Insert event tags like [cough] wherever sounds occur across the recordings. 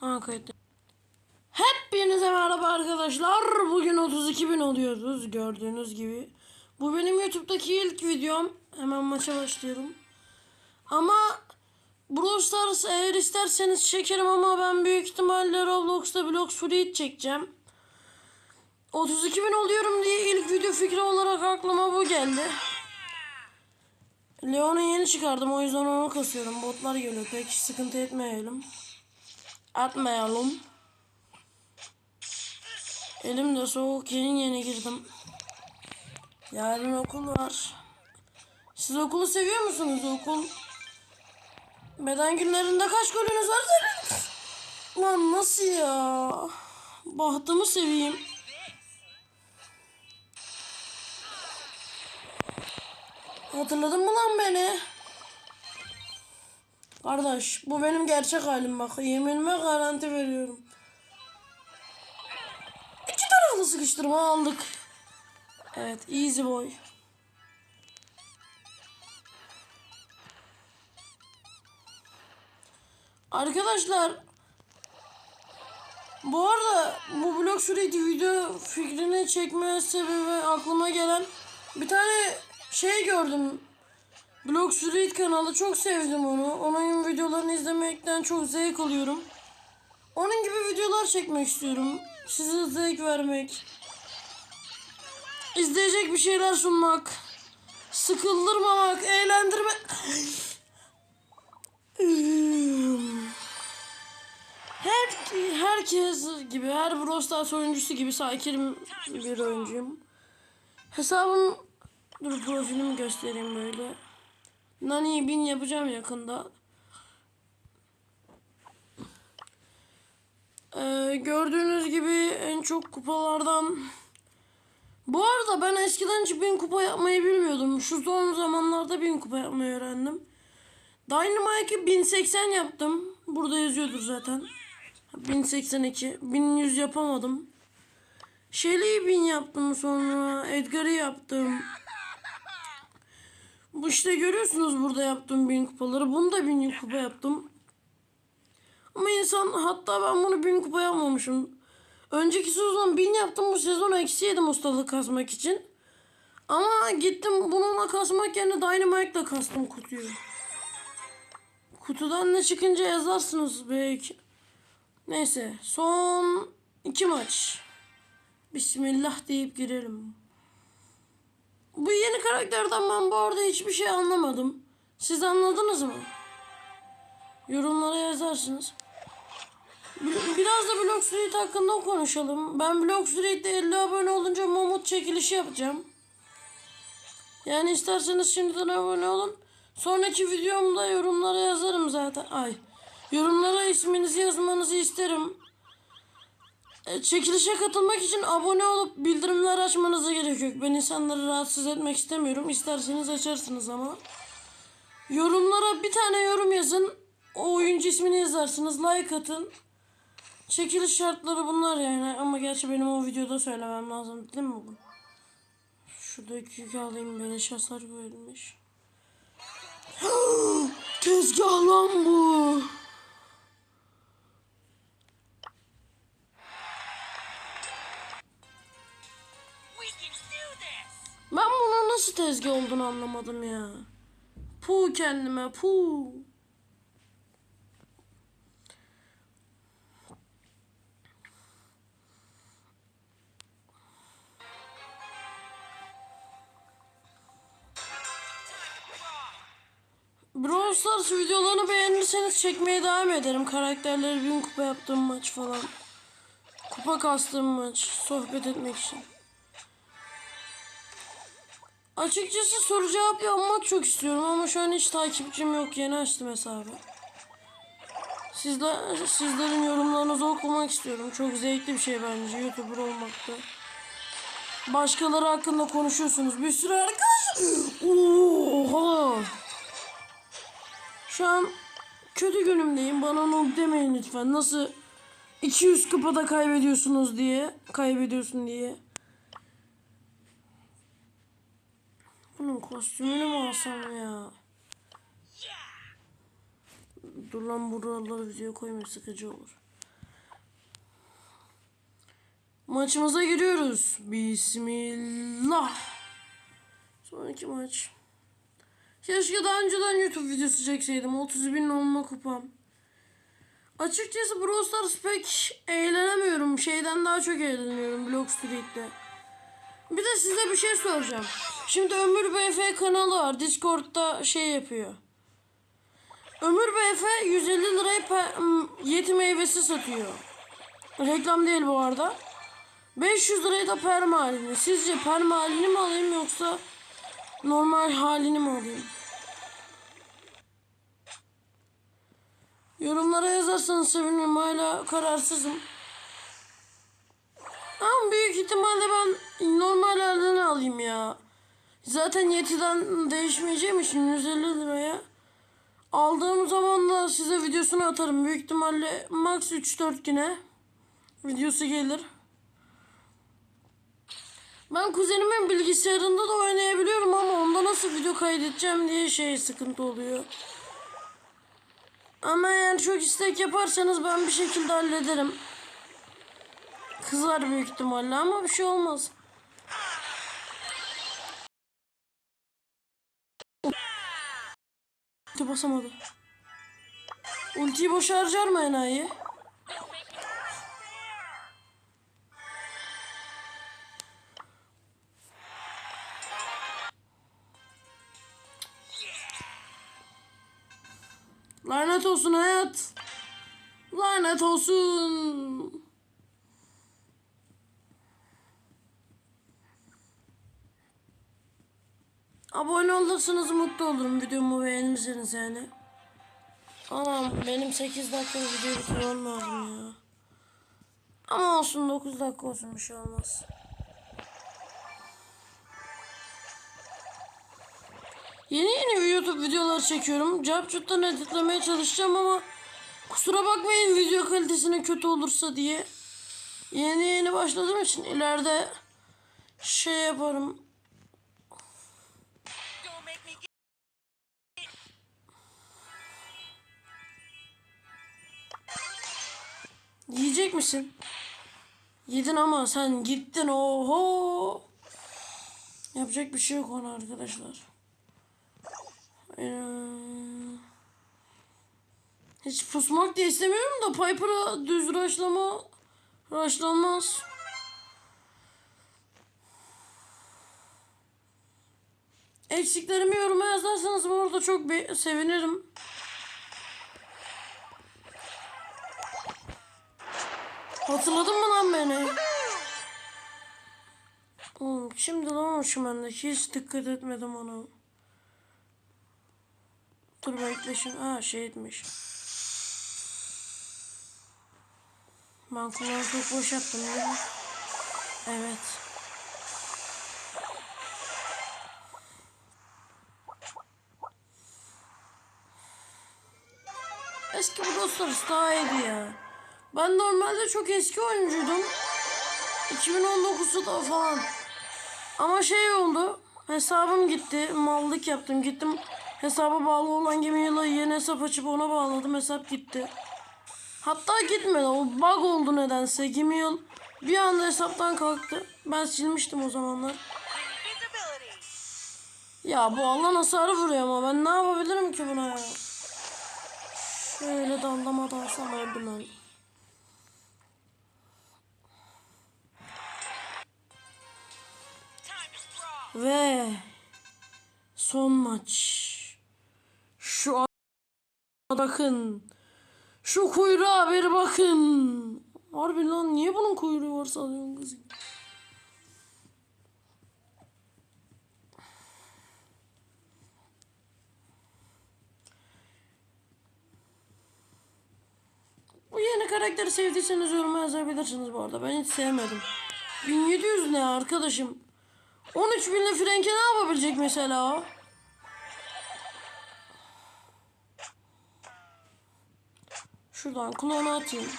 Ha kayıt. Hepinize merhaba arkadaşlar. Bugün 32 bin oluyoruz gördüğünüz gibi. Bu benim YouTube'daki ilk videom. Hemen maça başlıyorum. Ama Brawl Stars eğer isterseniz çekerim ama ben büyük ihtimalle Roblox'ta Blox Fruit çekeceğim. 32 bin oluyorum diye ilk video fikri olarak aklıma bu geldi. Leon'u yeni çıkardım o yüzden onu kasıyorum. Botlar geliyor pek sıkıntı etmeyelim. Atmayalım. Elim de soğuk yeni yeni girdim. Yarın okul var. Siz okulu seviyor musunuz okul? Beden günlerinde kaç golünüz var senin? Lan nasıl ya? Bahtımı seveyim. Hatırladın mı lan beni? Kardeş bu benim gerçek halim bak. Yeminime garanti veriyorum. İki taraflı sıkıştırma aldık. Evet easy boy. Arkadaşlar bu arada bu blog sürekli video fikrini çekme sebebi aklıma gelen bir tane şey gördüm. Blog Street kanalı çok sevdim onu. Onun videolarını izlemekten çok zevk alıyorum. Onun gibi videolar çekmek istiyorum. Size zevk vermek. İzleyecek bir şeyler sunmak. Sıkıldırmamak, eğlendirmek. Her, herkes gibi, her Brawl oyuncusu gibi sakinim bir oyuncuyum. Hesabım, dur profilimi göstereyim böyle. Nani'yi bin yapacağım yakında. Ee, gördüğünüz gibi en çok kupalardan... Bu arada ben eskiden hiç bin kupa yapmayı bilmiyordum. Şu son zamanlarda bin kupa yapmayı öğrendim. Dynamite'ı 1080 yaptım. Burada yazıyordur zaten. 1082. 1100 yapamadım. Shelly'yi 1000 yaptım sonra. Edgar'ı yaptım. Bu işte görüyorsunuz burada yaptığım bin kupaları. Bunu da bin kupa yaptım. Ama insan hatta ben bunu bin kupa yapmamışım. Önceki sezon bin yaptım bu sezon eksi yedim ustalık kasmak için. Ama gittim bununla kasmak yerine Dynamite'la kastım kutuyu. Kutudan ne çıkınca yazarsınız belki. Neyse son iki maç. Bismillah deyip girelim. Bu yeni karakterden ben bu arada hiçbir şey anlamadım. Siz anladınız mı? Yorumlara yazarsınız. Bir- Biraz da Block Street hakkında konuşalım. Ben Block Street'te 50 abone olunca Momut çekilişi yapacağım. Yani isterseniz şimdiden abone olun. Sonraki videomda yorumlara yazarım zaten. Ay. Yorumlara isminizi yazmanızı isterim. E, Çekilişe katılmak için abone olup bildirimler açmanıza gerek yok. Ben insanları rahatsız etmek istemiyorum. İsterseniz açarsınız ama. Yorumlara bir tane yorum yazın. O oyuncu ismini yazarsınız. Like atın. Çekiliş şartları bunlar yani. Ama gerçi benim o videoda söylemem lazım değil mi bu? Şuradaki yükü alayım beleş hasar verilmiş. [gasps] Tezgah lan bu. Tezgah olduğunu anlamadım ya. Pu kendime pu. Brawl Stars videolarını beğenirseniz çekmeye devam ederim. Karakterleri bin kupa yaptığım maç falan. Kupa kastığım maç. Sohbet etmek için. Açıkçası soru cevap yapmak çok istiyorum ama şu an hiç takipçim yok. Yeni açtım hesabı. Sizler, sizlerin yorumlarınızı okumak istiyorum. Çok zevkli bir şey bence YouTuber olmakta. Başkaları hakkında konuşuyorsunuz. Bir sürü arkadaş. Oha. Şu an kötü günümdeyim. Bana noob demeyin lütfen. Nasıl 200 kupada kaybediyorsunuz diye. Kaybediyorsun diye. Bunun kostümünü mü alsam ya? Dur lan buraları video koyma sıkıcı olur. Maçımıza giriyoruz. Bismillah. Sonraki maç. Keşke daha önceden YouTube videosu çekseydim. 30 bin olma kupam. Açıkçası Brawl Stars pek eğlenemiyorum. Şeyden daha çok eğleniyorum Block Street'te. Bir de size bir şey soracağım. Şimdi Ömür BF kanalı var. Discord'da şey yapıyor. Ömür BF 150 liraya yeti meyvesi satıyor. Reklam değil bu arada. 500 liraya da perma halini. Sizce perma halini mi alayım yoksa normal halini mi alayım? Yorumlara yazarsanız sevinirim. Hala kararsızım. Ama büyük ihtimalle ben normal alayım ya. Zaten Yeti'den değişmeyeceğim için 150 liraya. Aldığım zaman da size videosunu atarım. Büyük ihtimalle max 3-4 güne videosu gelir. Ben kuzenimin bilgisayarında da oynayabiliyorum ama onda nasıl video kaydedeceğim diye şey sıkıntı oluyor. Ama eğer çok istek yaparsanız ben bir şekilde hallederim. Kızar büyük ihtimalle ama bir şey olmaz. Ulti basamadı. Ultiyi boş harcar mı enayi? Lanet olsun hayat. Lanet olsun. Abone olursanız mutlu olurum videomu beğenirseniz yani. Anam benim 8 dakika video bitirmem lazım ya. Ama olsun 9 dakika olsun bir şey olmaz. Yeni yeni YouTube videoları çekiyorum. Capcut'tan editlemeye çalışacağım ama kusura bakmayın video kalitesine kötü olursa diye. Yeni yeni başladığım için ileride şey yaparım. Yiyecek misin? Yedin ama sen gittin oho. Yapacak bir şey yok ona arkadaşlar. Ee, hiç pusmak diye istemiyorum da Piper'a düz raşlama raşlanmaz. Eksiklerimi yoruma yazarsanız bu arada çok sevinirim. Hatırladın mı lan beni? Oğlum şimdi lan olmuşum ben de hiç dikkat etmedim ona. Dur bekle şimdi. Ha şey etmiş. Ben kulağımı çok boş yaptım değil? Evet. Eski Brawl Stars daha iyiydi ya. Ben normalde çok eski oyuncuydum. 2019'da falan. Ama şey oldu. Hesabım gitti. Mallık yaptım. Gittim hesaba bağlı olan Gmail'a yeni hesap açıp ona bağladım. Hesap gitti. Hatta gitmedi. O bug oldu nedense. Gmail bir anda hesaptan kalktı. Ben silmiştim o zamanlar. Ya bu Allah hasarı vuruyor ama ben ne yapabilirim ki buna ya? Şöyle dallama dalsam öldüm ben. Ve son maç. Şu bakın. Şu kuyruğa bir bakın. Harbi lan niye bunun kuyruğu var sanıyorsun kız? Bu yeni karakteri sevdiyseniz yoruma yazabilirsiniz bu arada. Ben hiç sevmedim. 1700 ne arkadaşım? 13 binli Frank'e ne yapabilecek mesela o? Şuradan klonu atayım.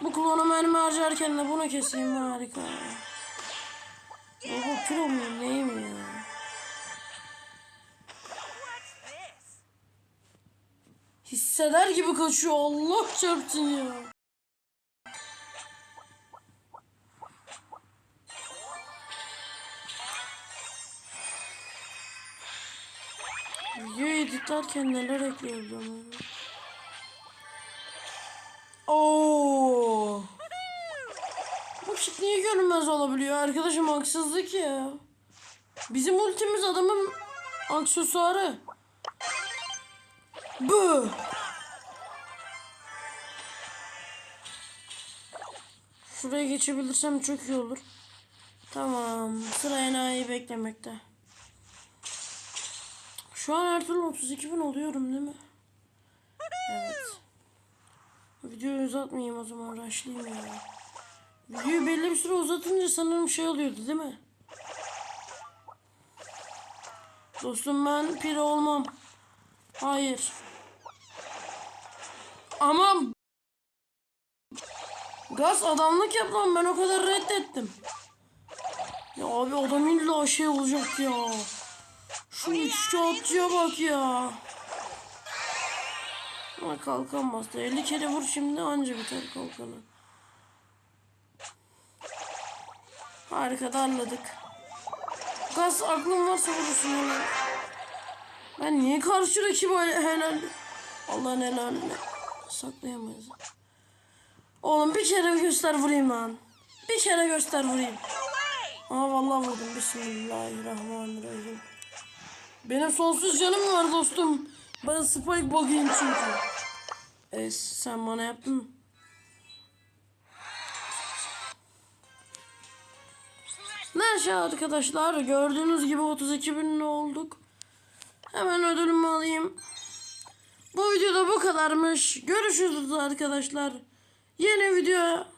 Bu klonu mermi harcarken de bunu keseyim harika. Oho pro muyum neyim ya? Hisseder gibi kaçıyor Allah çarpsın ya. Atarken neler ekleyebiliyorum. ya? Oo. Bu kit niye görünmez olabiliyor arkadaşım haksızlık ya. Bizim ultimiz adamın aksesuarı. Bu. Şuraya geçebilirsem çok iyi olur. Tamam. Sıra enayi beklemekte. Şu an her türlü 32 bin oluyorum değil mi? Evet. Videoyu uzatmayayım o zaman. Rushlayayım ya. Videoyu belli bir süre uzatınca sanırım şey oluyordu değil mi? Dostum ben piri olmam. Hayır. Ama Gaz adamlık yap lan ben o kadar reddettim. Ya abi adam illa şey olacak ya. Şu üç kağıtçıya bak ya. Ha kalkan bastı. 50 kere vur şimdi anca biter kalkanı. Harika darladık. Gaz aklın varsa vurursun onu. Ben niye karşı rakibi helal... Allah'ın helaline saklayamayız. Oğlum bir kere göster vurayım lan. Bir kere göster vurayım. Aa vallahi vurdum. Bismillahirrahmanirrahim. Benim sonsuz canım var dostum. Ben spike bakayım çünkü. Es sen bana yaptın. Neyse arkadaşlar gördüğünüz gibi 32 bin olduk. Hemen ödülümü alayım. Bu videoda bu kadarmış. Görüşürüz arkadaşlar. Yeni video